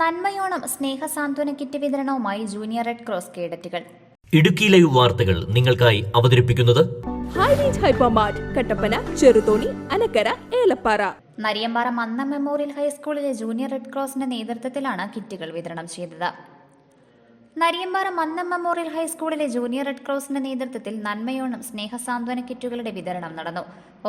നന്മയോണം സ്നേഹസാന്ത്വന കിറ്റ് വിതരണവുമായി junior red cross കേഡറ്റുകൾ. ഇടുക്കി ലൈവ് വാർത്തകൾ നിങ്ങൾക്കായി അവതരിപ്പിക്കുന്നത് കട്ടപ്പന ചെറുതോണി അനക്കര ഏലപ്പാറ. നരിയമ്പാറ മന്ന മെമ്മോറിയൽ ഹൈസ്കൂളിലെ ജൂനിയർ റെഡ് ക്രോസിന്റെ നേതൃത്വത്തിലാണ് കിറ്റുകൾ വിതരണം ചെയ്തത്. നരിയമ്പാറ മന്നം മെമ്മോറിയൽ ഹൈസ്കൂളിലെ ജൂനിയർ റെഡ് ക്രോസിന്റെ നേതൃത്വത്തിൽ നന്മയോണം സ്നേഹസാന്ത്വന കിറ്റുകളുടെ വിതരണം നടന്നു.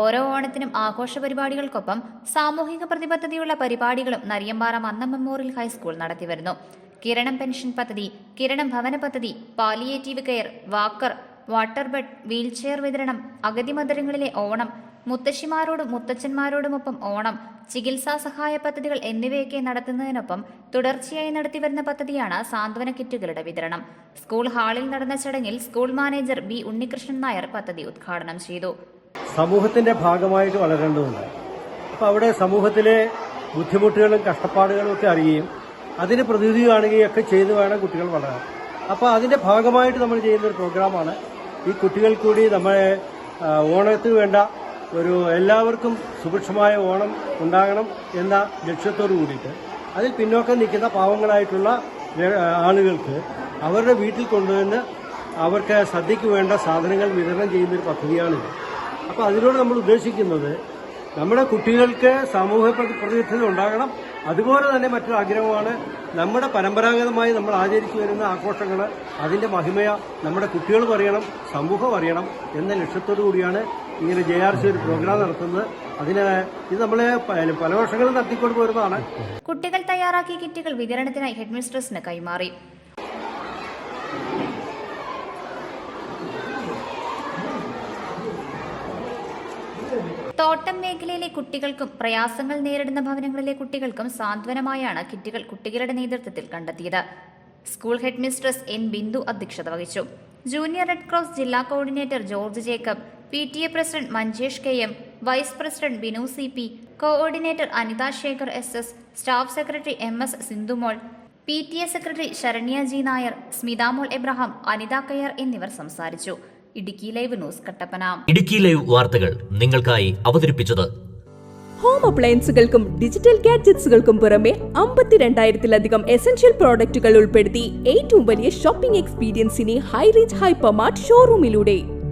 ഓരോ ഓണത്തിനും ആഘോഷ പരിപാടികൾക്കൊപ്പം സാമൂഹിക പ്രതിബദ്ധതയുള്ള പരിപാടികളും Nariyampara Mannam memorial high school നടത്തിവരുന്നു. കിരണം പെൻഷൻ പദ്ധതി കിരണം ഭവന പദ്ധതി palliative care walker water bed wheelchair വിതരണം അഗതി മന്ദിരങ്ങളിലെ ഓണം മുത്തശ്ശിമാരോടും മുത്തച്ഛന്മാരോടുമൊപ്പം ഓണം ചികിത്സാ സഹായ പദ്ധതികൾ എന്നിവയൊക്കെ നടത്തുന്നതിനൊപ്പം തുടർച്ചയായി നടത്തിവരുന്ന പദ്ധതിയാണ് സാന്ത്വന കിറ്റുകളുടെ വിതരണം. സ്കൂൾ ഹാളിൽ നടന്ന ചടങ്ങിൽ school manager B Unnikrishnan Nair പദ്ധതി ഉദ്ഘാടനം ചെയ്തു. സമൂഹത്തിന്റെ ഭാഗമായിട്ട് വളരേണ്ടതുണ്ട്. അപ്പോൾ അവിടെ സമൂഹത്തിലെ ബുദ്ധിമുട്ടുകളും കഷ്ടപ്പാടുകളും ഒക്കെ അറിയുകയും അതിന് പ്രതിവിധി കാണുകയും ഒക്കെ ചെയ്ത് വേണം കുട്ടികൾ വളരാൻ. അപ്പോൾ അതിന്റെ ഭാഗമായിട്ട് നമ്മൾ ചെയ്യുന്ന ഒരു പ്രോഗ്രാമാണ്. ഈ കുട്ടികൾ കൂടി നമ്മളെ ഓണത്തിന് വേണ്ട ഒരു എല്ലാവർക്കും സുഭിക്ഷമായ ഓണം ഉണ്ടാകണം എന്ന ലക്ഷ്യത്തോടു കൂടിയിട്ട് അതിൽ പിന്നോക്കം നിൽക്കുന്ന പാവങ്ങളായിട്ടുള്ള ആളുകൾക്ക് അവരുടെ വീട്ടിൽ കൊണ്ടുവന്ന് അവർക്ക് സദ്യക്ക് വേണ്ട സാധനങ്ങൾ വിതരണം ചെയ്യുന്നൊരു പദ്ധതിയാണിത് അപ്പോൾ അതിനോട് നമ്മൾ ഉദ്ദേശിക്കുന്നത് നമ്മുടെ കുട്ടികൾക്ക് സാമൂഹ്യ പ്രതി- പ്രതിബദ്ധത ഉണ്ടാകണം. അതുപോലെ തന്നെ മറ്റൊരു ആഗ്രഹമാണ് നമ്മുടെ പരമ്പരാഗതമായി നമ്മൾ ആചരിച്ചു വരുന്ന ആഘോഷങ്ങൾ അതിന്റെ മഹിമയ നമ്മുടെ കുട്ടികൾ അറിയണം സമൂഹം അറിയണം എന്ന ലക്ഷ്യത്തോടു കൂടിയാണ് ഇങ്ങനെ ജെ ആർ സി ഒരു പ്രോഗ്രാം നടത്തുന്നത്. അതിന് ഇത് നമ്മൾ പല വർഷങ്ങളും നടത്തിക്കൊണ്ട് പോരുന്നതാണ്. കുട്ടികൾ തയ്യാറാക്കിയ കിറ്റുകൾ വിതരണത്തിനായി ഹെഡ്മിസ്ട്രസിന് കൈമാറി. തോട്ടം മേഖലയിലെ കുട്ടികൾക്കും പ്രയാസങ്ങൾ നേരിടുന്ന ഭവനങ്ങളിലെ കുട്ടികൾക്കും സാന്ത്വനമായാണ് കിറ്റുകൾ കുട്ടികളുടെ നേതൃത്വത്തിൽ കണ്ടെത്തിയത്. School headmistress N Bindu അധ്യക്ഷത വഹിച്ചു. ജൂനിയർ റെഡ് ക്രോസ് ജില്ലാ coordinator George Jacob P T A president Manjesh K M vice president Binu C P coordinator Anitha Shekhar S S staff secretary M S Sindhumol P T A secretary Saranya G Nair Smithamol Abraham Anitha Kayyar എന്നിവർ സംസാരിച്ചു. Idukki live news Kattappana. Idukki live വാർത്തകൾ നിങ്ങൾക്കായി അവതരിപ്പിച്ചത് home അപ്ലയൻസുകൾക്കും digital ഗാഡ്ജറ്റ്സുകൾക്കും പുറമെ അമ്പത്തിരണ്ടായിരത്തിലധികം essential പ്രോഡക്റ്റുകൾ ഉൾപ്പെടുത്തി ഏറ്റവും വലിയ ഷോപ്പിംഗ് എക്സ്പീരിയൻസിനെ ഹൈ റേഞ്ച് ഹൈപ്പർമാർട്ട് ഷോറൂമിലൂടെ